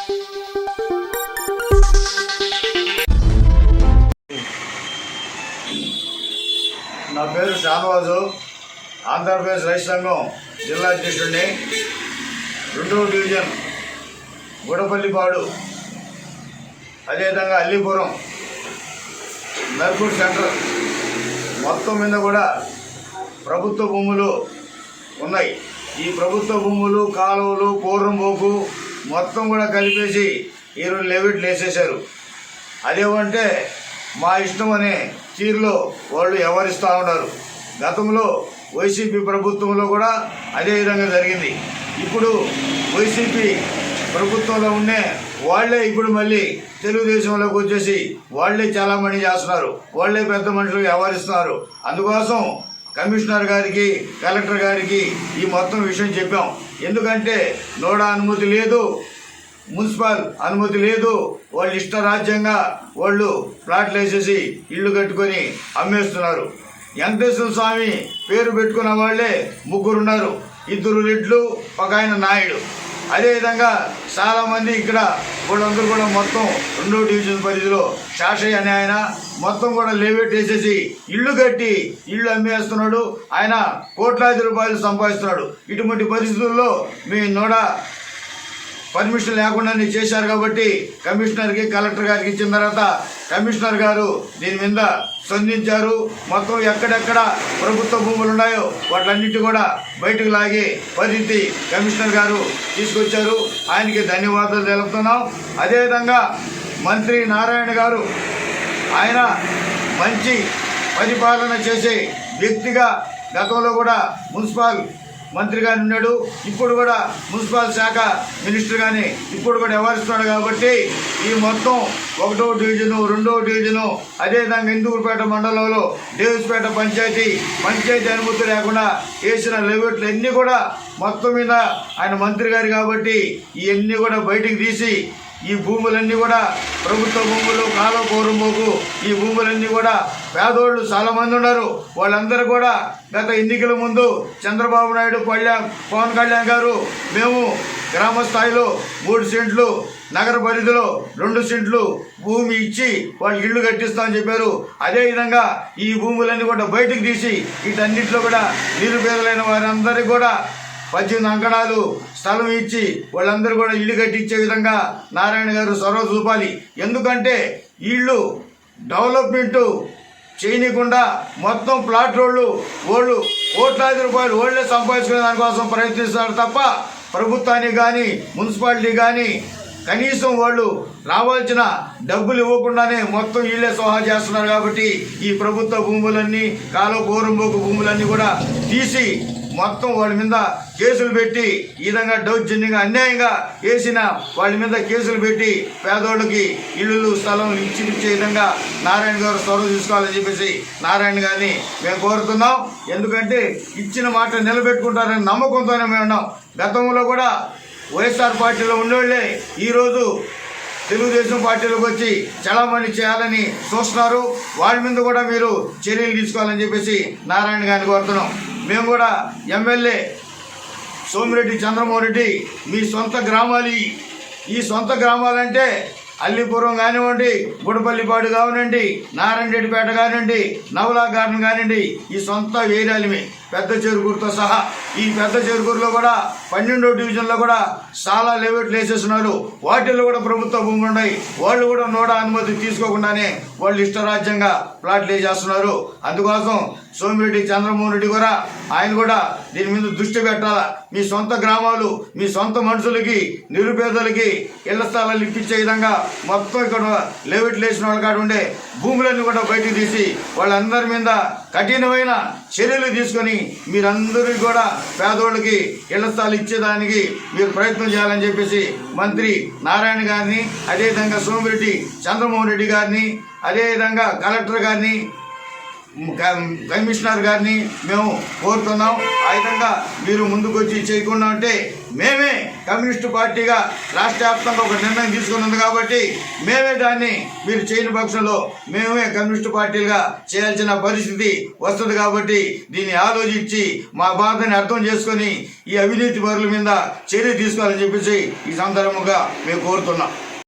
నా పేరు షానవాజు ఆంధ్రప్రదేశ్ రైతు సంఘం జిల్లా అధ్యక్షుడిని. రెండవ డివిజన్ గుడపల్లిపాడు. అదేవిధంగా అల్లీపురం నర్పూర్ సెంటర్ మొత్తం మీద కూడా ప్రభుత్వ భూములు ఉన్నాయి. ఈ ప్రభుత్వ భూములు కాలువలు పూర్వంబోకు మొత్తం కూడా కలిపేసి ఈరోజు లెవిట్లు వేసేశారు. అదేమంటే మా ఇష్టం అనే తీరులో వాళ్ళు వ్యవహరిస్తూ ఉన్నారు. గతంలో వైసీపీ ప్రభుత్వంలో కూడా అదే విధంగా జరిగింది. ఇప్పుడు వైసీపీ ప్రభుత్వంలో ఉండే వాళ్ళే ఇప్పుడు మళ్ళీ తెలుగుదేశంలోకి వచ్చేసి వాళ్ళే చాలా మంది చేస్తున్నారు. వాళ్ళే పెద్ద మనుషులు వ్యవహరిస్తున్నారు అందుకోసం కమిషనర్ గారికి కలెక్టర్ గారికి ఈ మొత్తం విషయం చెప్పాం. ఎందుకంటే నోడా అనుమతి లేదు మున్సిపల్ అనుమతి లేదు వాళ్ళు ఇష్టరాజ్యంగా వాళ్ళు ప్లాట్లు వేసేసి ఇల్లు కట్టుకొని అమ్మేస్తున్నారు. వెంకటేశ్వర స్వామి పేరు పెట్టుకున్న వాళ్ళే ముగ్గురున్నారు. ఇద్దరు రెడ్లు ఒక ఆయన నాయుడు. అదేవిధంగా చాలామంది ఇక్కడ వాళ్ళందరూ కూడా మొత్తం రెండో డివిజన్ పరిధిలో శాషయ్య అనే ఆయన మొత్తం కూడా లేవేట్ వేసేసి ఇల్లు కట్టి ఇల్లు అమ్మేస్తున్నాడు. ఆయన కోట్లాది రూపాయలు సంపాదిస్తున్నాడు. ఇటువంటి పరిస్థితుల్లో మీ నోడా పర్మిషన్ లేకుండానే చేశారు కాబట్టి కమిషనర్కి కలెక్టర్ గారికి ఇచ్చిన తర్వాత కమిషనర్ గారు దీని మీద స్పందించారు. మొత్తం ఎక్కడెక్కడ ప్రభుత్వ భూములు ఉన్నాయో వాటన్నిటి కూడా బయటకు లాగి పరిస్థితి కమిషనర్ గారు తీసుకొచ్చారు. ఆయనకి ధన్యవాదాలు తెలుపుతున్నాం. అదేవిధంగా మంత్రి నారాయణ గారు ఆయన మంచి పరిపాలన చేసే వ్యక్తిగా గతంలో కూడా మున్సిపల్ మంత్రిగానే ఉన్నాడు. ఇప్పుడు కూడా మున్సిపల్ శాఖ మినిస్టర్గానే ఇప్పుడు కూడా వ్యవహరిస్తున్నాడు కాబట్టి ఈ మొత్తం ఒకటో డివిజను రెండో డివిజను అదేవిధంగా ఇందూరుపేట మండలంలో దేవస్పేట పంచాయతీ పంచాయతీ అనుమతి లేకుండా వేసిన లెవెట్లు అన్నీ కూడా మొత్తం మీద ఆయన మంత్రి గారు కాబట్టి ఇవన్నీ కూడా బయటికి తీసి ఈ భూములన్నీ కూడా ప్రభుత్వ భూములు కాలువ పూర్వముకు ఈ భూములన్నీ కూడా పేదోళ్ళు చాలా మంది ఉన్నారు. వాళ్ళందరూ కూడా గత ఎన్నికల ముందు చంద్రబాబు నాయుడు కళ్యాణ్ పవన్ కళ్యాణ్ గారు మేము గ్రామ స్థాయిలో మూడు సెంట్లు నగర పరిధిలో రెండు సెంట్లు భూమి ఇచ్చి వాళ్ళు ఇళ్ళు కట్టిస్తామని చెప్పారు. అదేవిధంగా ఈ భూములన్నీ కూడా బయటకు తీసి వీటన్నిటిలో కూడా నిరుపేదలైన వారందరికీ కూడా పద్దెనిమిది అంకణాలు స్థలం ఇచ్చి వాళ్ళందరూ కూడా ఇల్లు కట్టించే విధంగా నారాయణ గారు చొరవ చూపాలి. ఎందుకంటే ఇళ్ళు డెవలప్మెంట్ చేయనీయకుండా మొత్తం ప్లాట్ రోడ్లు వాళ్ళు కోట్లాది రూపాయలు వాళ్ళే సంపాదించుకునే దానికోసం ప్రయత్నిస్తున్నారు తప్ప ప్రభుత్వానికి కానీ మున్సిపాలిటీ కానీ కనీసం వాళ్ళు రావాల్సిన డబ్బులు ఇవ్వకుండానే మొత్తం వీళ్ళే సోహా చేస్తున్నారు కాబట్టి ఈ ప్రభుత్వ భూములన్నీ కాలో పూర్వంబోకు భూములన్నీ కూడా తీసి మొత్తం వాళ్ళ మీద కేసులు పెట్టి ఈ విధంగా దౌర్జన్యంగా అన్యాయంగా వేసిన వాళ్ళ మీద కేసులు పెట్టి పేదోళ్ళకి ఇళ్ళు స్థలం ఇచ్చి ఇచ్చే విధంగా నారాయణ గారు చొరవ తీసుకోవాలని చెప్పేసి నారాయణ గారిని మేము కోరుతున్నాం. ఎందుకంటే ఇచ్చిన మాట నిలబెట్టుకుంటారని నమ్మకంతోనే మేము ఉన్నాం. గతంలో కూడా వైఎస్ఆర్ పార్టీలో ఉండేవాళ్ళే. ఈరోజు తెలుగుదేశం పార్టీలోకి వచ్చి చలామణి చేయాలని చూస్తున్నారు. వాళ్ళ మీద కూడా మీరు చర్యలు తీసుకోవాలని చెప్పేసి నారాయణ గారిని కోరుతున్నాం. మేము కూడా ఎమ్మెల్యే సోమిరెడ్డి చంద్రమోహన్ రెడ్డి మీ సొంత గ్రామాలు. ఈ సొంత గ్రామాలంటే అల్లిపురం కానివ్వండి గుడపల్లిపాడు కానివ్వండి నారాయణరెడ్డిపేట కానివ్వండి నవలా గార్డెన్ కానివ్వండి ఈ సొంత ఏరియాలమే పెద్ద చెరుకూరుతో సహా ఈ పెద్ద చెరుకూరులో కూడా పన్నెండో డివిజన్లో కూడా చాలా లెవెట్లు వేసేస్తున్నారు. వాటిల్లో కూడా ప్రభుత్వ భూములు ఉన్నాయి. వాళ్ళు కూడా నోడా అనుమతి తీసుకోకుండానే వాళ్ళు ఇష్టరాజ్యంగా ప్లాట్లు వేసేస్తున్నారు. అందుకోసం సోమిరెడ్డి చంద్రమోహన్ రెడ్డి కూడా ఆయన కూడా దీని మీద దృష్టి పెట్టాలా? మీ సొంత గ్రామాలు మీ సొంత మనుషులకి నిరుపేదలకి ఇళ్ళ స్థలాలు ఇప్పించే విధంగా మొత్తం ఇక్కడ లెవెట్లు వేసిన వాళ్ళు కాడ ఉండే భూములన్నీ కూడా బయటకు తీసి వాళ్ళందరి మీద కఠినమైన చర్యలు తీసుకొని మీరందరూ కూడా పేదోళ్ళకి ఇళ్ళ స్థలాలు ఇచ్చేదానికి మీరు ప్రయత్నం చేయాలని చెప్పేసి మంత్రి నారాయణ గారిని అదేవిధంగా సోమిరెడ్డి చంద్రమోహన్ రెడ్డి గారిని అదేవిధంగా కలెక్టర్ గారిని కమిషనర్ గారిని మేము కోరుతున్నాం. ఆ విధంగా మీరు ముందుకు వచ్చి చేయకుండా ఉంటే మేమే కమ్యూనిస్టు పార్టీగా రాష్ట్ర వ్యాప్తంగా ఒక నిర్ణయం తీసుకున్నది కాబట్టి మేమే దాన్ని మీరు చేయని పక్షంలో మేమే కమ్యూనిస్టు పార్టీలుగా చేయాల్సిన పరిస్థితి వస్తుంది కాబట్టి దీన్ని ఆలోచించి మా బాధని అర్థం చేసుకొని ఈ అవినీతి పరుల మీద చర్య తీసుకోవాలని చెప్పేసి ఈ సందర్భంగా మేము కోరుతున్నాం.